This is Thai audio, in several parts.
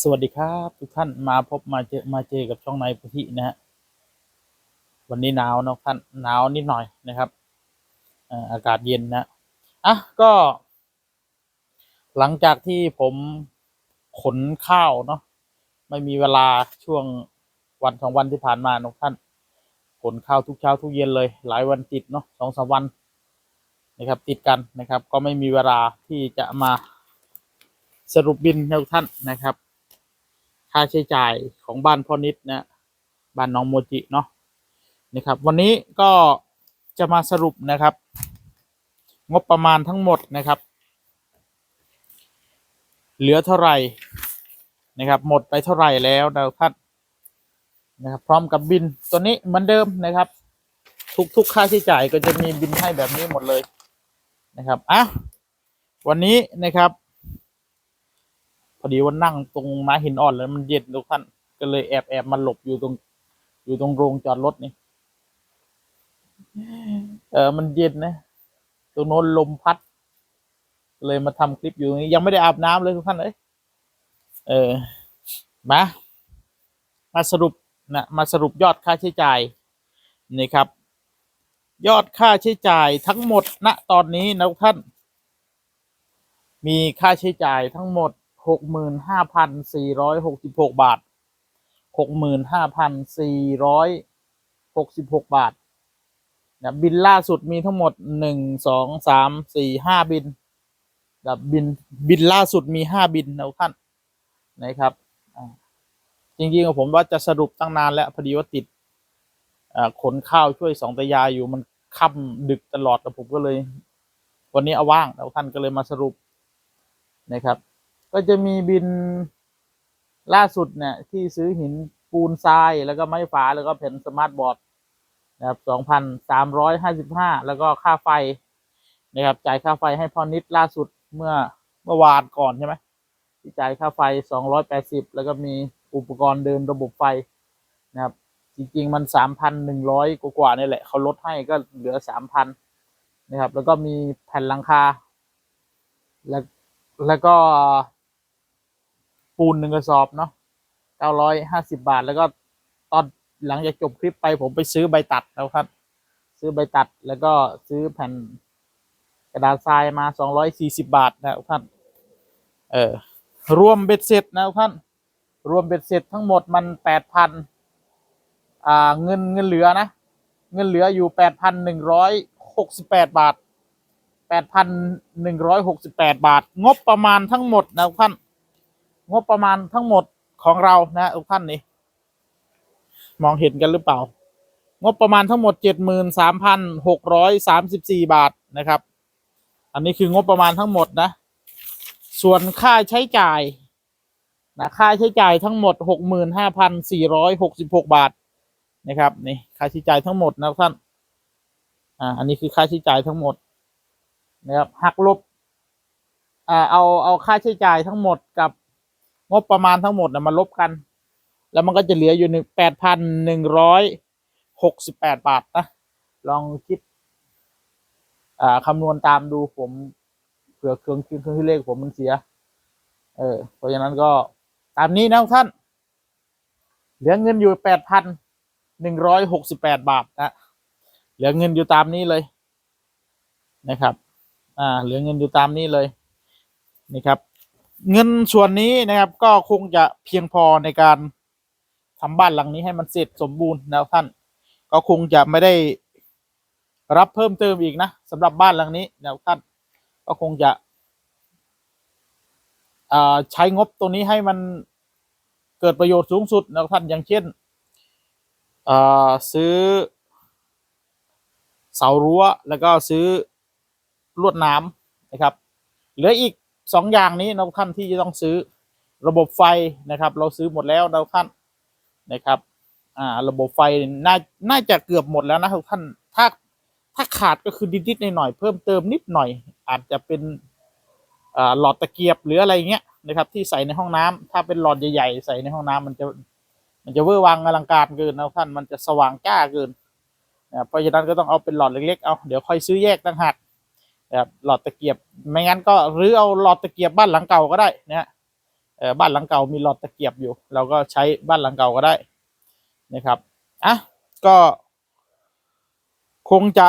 สวัสดีครับทุกท่านมาพบมาเจอมาเจอกับช่องในพุทธินะฮะวันนี้หนาวเนะท่านหนาวนิดหน่อยนะครับอากาศเย็นนะอะก็ หลังจากที่ผมขนข้าวเนาะไม่มีเวลาช่วงวันสองวันที่ผ่านมานะท่านขนข้าวทุกเช้าทุกเย็นเลย หลายวันติดเนาะสองสามวันนะครับ ติดกันนะครับ ก็ไม่มีเวลาที่จะมาสรุปบินให้ทุกท่านนะครับ ค่าใช้จ่ายของบ้านพ่อนิดนะบ้านน้องโมจิเนาะนะครับ วันนี้ก็จะมาสรุปนะครับ งบประมาณทั้งหมดนะครับ เหลือเท่าไหร่นะครับ หมดไปเท่าไหร่แล้วนะท่านนะครับ พร้อมกับบินตัวนี้เหมือนเดิมนะครับ ทุกทุกค่าใช้จ่ายก็จะมีบินให้แบบนี้หมดเลยนะครับอะวันนี้นะครับ อดีว่านั่งตรงม้าหินอ่อนแล้วมันเย็นทุกท่านก็เลยแอบแอบมาหลบอยู่ตรง อยู่ตรงโรงจอดรถนี่เออมันเย็นนะตรงโน้นลมพัด เลยมาทำคลิปอยู่ตรงนี้ยังไม่ได้อาบน้ำเลยทุกท่านเอ้ยเออมามาสรุปนะมาสรุปยอดค่าใช้จ่ายนี่ครับ ยอดค่าใช้จ่ายทั้งหมดณตอนนี้นะทุกท่าน มีค่าใช้จ่ายทั้งหมด หกหมื่นห้าพันสี่ร้อยหกสิบหกบาทหกหมื่นห้าพันสี่ร้อยหกสิบหกบาทนะบินล่าสุดมีทั้งหมดหนึ่งสองสามสี่ห้าบินนะบินบินล่าสุดมีห้าบินนะท่านนะครับจริงๆผมว่าจะสรุปตั้งนานแล้วพอดีว่าติดขนข้าวช่วยสองตายายอยู่มันค่ำดึกตลอดแล้วผมก็เลย วันนี้เอาว่างแล้วท่านก็เลยมาสรุปนะครับ ก็จะมีบินล่าสุดเนี่ยที่ซื้อหินปูนทรายแล้วก็ไม้ฝาแล้วก็แผ่นสมาร์ทบอร์ดนะครับสองพันสามร้อยห้าสิบห้าแล้วก็ค่าไฟนะครับจ่ายค่าไฟให้พอนิดล่าสุดเมื่อเมื่อวานก่อนใช่ไหมที่จ่ายค่าไฟสองร้อยแปดสิบแล้วก็มีอุปกรณ์เดินระบบไฟนะครับ จริง ๆ มันสามพันหนึ่งร้อยกว่าๆนี่แหละเขาลดให้ก็เหลือสามพันนะครับ แล้วก็มีแผ่นหลังคา แล้วแล้วก็ ปูนหนึ่งกระสอบเนาะเก้าร้อยห้าสิบาท แล้วก็ตอนหลังจากจบคลิปไปผมไปซื้อใบตัดแล้วครับ ซื้อใบตัดแล้วก็ซื้อแผ่นกระดาษทรายมาสองร้อยสี่สิบาทนะครับท่านเออรวมเบ็ดเสร็จนะครับท่านรวมเบ็ดเสร็จทั้งหมดมันแปดพันอ่าเงินเงินเหลือนะ เงินเหลืออยู่แปดพันหนึ่งร้อยหกสิบแปดบาทแปดพันหนึ่งร้อยหกสิบแปดบาท งบประมาณทั้งหมดนะทุกท่าน งบประมาณทั้งหมดของเรานะทุกท่านนี่มองเห็นกันหรือเปล่า งบประมาณทั้งหมดเจ็ดหมื่นสามพันหกร้อยสามสิบสี่บาทนะครับ อันนี้คืองบประมาณทั้งหมดนะ ส่วนค่าใช้จ่ายนะค่าใช้จ่ายทั้งหมดหกหมื่นห้าพันสี่ร้อยหกสิบหกบาทนะครับนี่ค่าใช้จ่ายทั้งหมดนะท่านอ่าอันนี้คือค่าใช้จ่ายทั้งหมดนะครับหักลบอ่าเอาเอาค่าใช้จ่ายทั้งหมดกับ งบประมาณทั้งหมดนะมาลบกัน แล้วมันก็จะเหลืออยู่หนึ่งแปดพันหนึ่งร้อยหกสิบแปดบาทนะ ลองคิดอ่าคำนวณตามดูผมเผื่อเครื่องเครื่องที่เลขผมมันเสีย เออ เพราะฉะนั้นก็ตามนี้นะท่าน เหลือเงินอยู่แปดพันหนึ่งร้อยหกสิบแปดบาทนะ เหลือเงินอยู่ตามนี้เลยนะครับ อ่า เหลือเงินอยู่ตามนี้เลยนี่ครับ เงินส่วนนี้นะครับ ก็คงจะเพียงพอในการทำบ้านหลังนี้ให้มันเสร็จสมบูรณ์นะท่าน ก็คงจะไม่ได้รับเพิ่มเติมอีกนะสำหรับบ้านหลังนี้นะท่าน ก็คงจะใช้งบตรงนี้ให้มันเกิดประโยชน์สูงสุดนะท่านอย่างเช่นซื้อ เสารั้วแล้วก็ซื้อลวดน้ำนะครับ เหลืออีก สองอย่างนี้นะท่านที่จะต้องซื้อระบบไฟนะครับ เราซื้อหมดแล้วนะท่านนะครับ อ่า ระบบไฟน่าน่าจะเกือบหมดแล้วนะทุกท่านถ้าถ้าขาดก็คือนิดๆหน่อยๆเพิ่มเติมนิดหน่อย อาจจะเป็นอ่าหลอดตะเกียบหรืออะไรเงี้ยนะครับ ที่ใส่ในห้องน้ำถ้าเป็นหลอดใหญ่ๆใส่ในห้องน้ำมันจะมันจะเวอร์วังอลังการเกินนะท่านมันจะสว่างจ้าเกินนะเพราะฉะนั้นก็ต้องเอาเป็นหลอดเล็กๆเอาเดี๋ยวค่อยซื้อแยกต่างหาก นะครับหลอดตะเกียบไม่งั้นก็หรือเอาหลอดตะเกียบบ้านหลังเก่าก็ได้นะฮะบ้านหลังเก่ามีหลอดตะเกียบอยู่ เราก็ใช้บ้านหลังเก่าก็ได้นะครับอะก็คงจะ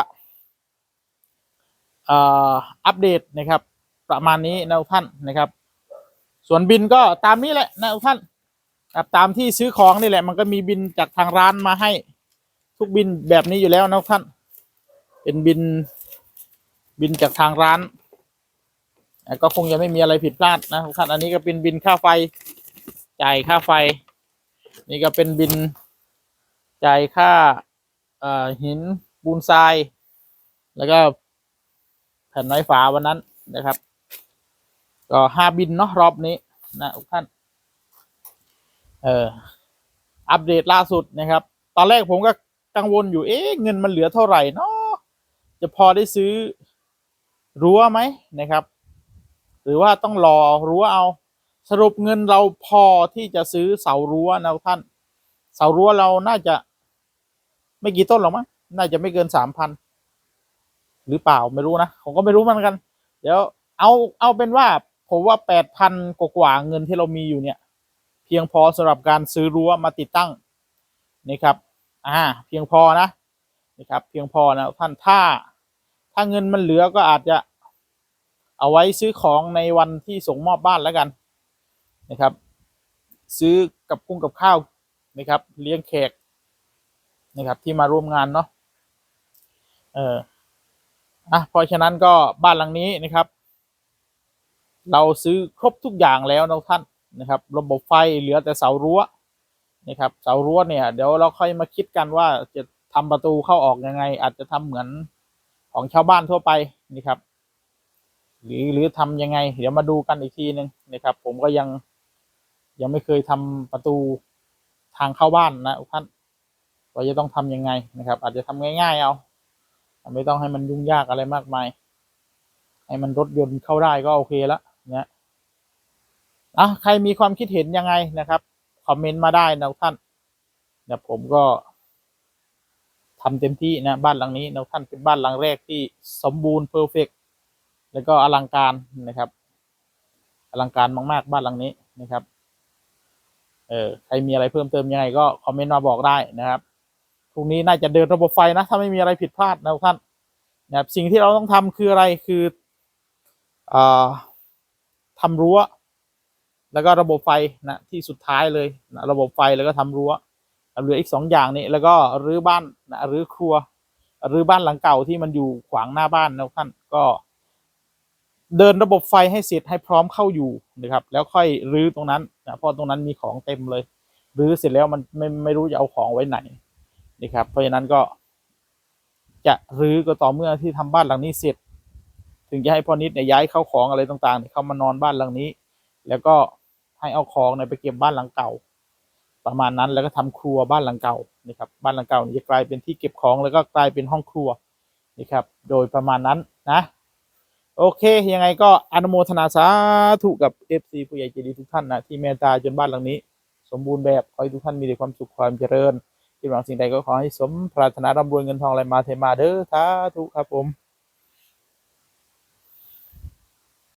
อ่ออัปเดตนะครับ ประมาณนี้นะท่านนะครับ ส่วนบินก็ตามนี้แหละนะท่านตามที่ซื้อของนี่แหละ มันก็มีบินจากทางร้านมาให้ ทุกบินแบบนี้อยู่แล้วนะท่าน เป็นบิน บินจากทางร้านก็คงจะไม่มีอะไรผิดพลาดนะทุกท่านอันนี้ก็เป็นบินค่าไฟจ่ายค่าไฟ นี่ก็เป็นบินจ่ายค่าหินปูนทราย แล้วก็แผ่นไม้ฝาวันนั้นนะครับ ก็ห้าบินเนาะรอบนี้นะทุกท่านเอออัปเดตล่าสุดนะครับ ตอนแรกผมก็กังวลอยู่เอ๊ะเงินมันเหลือเท่าไหร่เนาะจะพอได้ซื้อ รั้วไหมนะครับ หรือว่าต้องรอรั้วเอา สรุปเงินเราพอที่จะซื้อเสารั้วนะท่าน เสารั้วเราน่าจะ ไม่กี่ต้นหรอกมั้งน่าจะไม่เกินสามพันหรือเปล่าไม่รู้นะผมก็ไม่รู้เหมือนกัน เดี๋ยวเอาเอาเป็นว่าผมว่าแปดพันกว่าเงินที่เรามีอยู่เนี่ย เพียงพอสำหรับการซื้อรั้วมาติดตั้งนี่ครับ อ่า เพียงพอนะนี่ครับ เพียงพอนะท่านถ้า ถ้าเงินมันเหลือก็อาจจะเอาไว้ซื้อของในวันที่ส่งมอบบ้านแล้วกันนะครับ ซื้อกับกุ้งกับข้าวนะครับ เลี้ยงแขกนะครับ ที่มาร่วมงานเนาะเอออะเพราะฉะนั้นก็บ้านหลังนี้นะครับ เราซื้อครบทุกอย่างแล้วนะท่านนะครับ ระบบไฟเหลือแต่เสารั้วนะครับ เสารั้วเนี่ย เดี๋ยวเราค่อยมาคิดกันว่าจะทำประตูเข้าออกยังไง อาจจะทำเหมือน ของชาวบ้านทั่วไปนะครับ หรือหรือทำยังไง เดี๋ยวมาดูกันอีกทีหนึ่งนะครับ ผมก็ยังยังไม่เคยทำประตูทางเข้าบ้านนะท่านว่าจะต้องทำยังไงนะครับ อาจจะทำง่าย ๆ เอาไม่ต้องให้มันยุ่งยากอะไรมากมาย ให้มันรถยนต์เข้าได้ก็โอเคแล้วนะอะใครมีความคิดเห็นยังไงนะครับคอมเมนต์มาได้นะท่านเดี๋ยวผมก็ ทำเต็มที่นะบ้านหลังนี้นะท่านเป็นบ้านหลังแรกที่สมบูรณ์เพอร์เฟกแล้วก็อลังการนะครับ อลังการมากๆบ้านหลังนี้นะครับ เออใครมีอะไรเพิ่มเติมยังไงก็คอมเมนต์มาบอกได้นะครับพรุ่งนี้น่าจะเดินระบบไฟนะ ถ้าไม่มีอะไรผิดพลาดนะท่านนะครับสิ่งที่เราต้องทำคืออะไรคืออ่าทำรั้ว แล้วก็ระบบไฟนะที่สุดท้ายเลยนะระบบไฟแล้วก็ทำรั้ว เหลืออีกสองอย่างนี้แล้วก็รื้อบ้านนะรื้อครัวรื้อบ้านหลังเก่าที่มันอยู่ขวางหน้าบ้านนะท่านก็ เดินระบบไฟให้เสร็จให้พร้อมเข้าอยู่นะครับ แล้วค่อยรื้อตรงนั้นนะเพราะตรงนั้นมีของเต็มเลยรื้อเสร็จแล้วมันไม่ไม่รู้จะเอาของไว้ไหนนะครับ เพราะฉะนั้นก็ จะรื้อก็ต่อเมื่อที่ทำบ้านหลังนี้เสร็จ ถึงจะให้พ่อนิดเนี่ยย้ายเข้าของอะไรต่างๆเนี่ยเข้ามานอนบ้านหลังนี้ แล้วก็ให้เอาของเนี่ยไปเก็บบ้านหลังเก่า ประมาณนั้นแล้วก็ทำครัวบ้านหลังเก่านะครับบ้านหลังเก่าจะกลายเป็นที่เก็บของแล้วก็กลายเป็นห้องครัวนะครับโดยประมาณนั้นนะโอเค ยังไงก็อนุโมทนาสาธุกับ FC ผู้ใหญ่ใจดีทุกท่านนะที่เมตตาจนบ้านหลังนี้ สมบูรณ์แบบขอให้ทุกท่านมีแต่ความสุขความเจริญที่หวังสิ่งใดก็ขอให้สมปรารถนาร่ำรวยเงินทองอะไรมาเทมาเด้อสาธุครับผม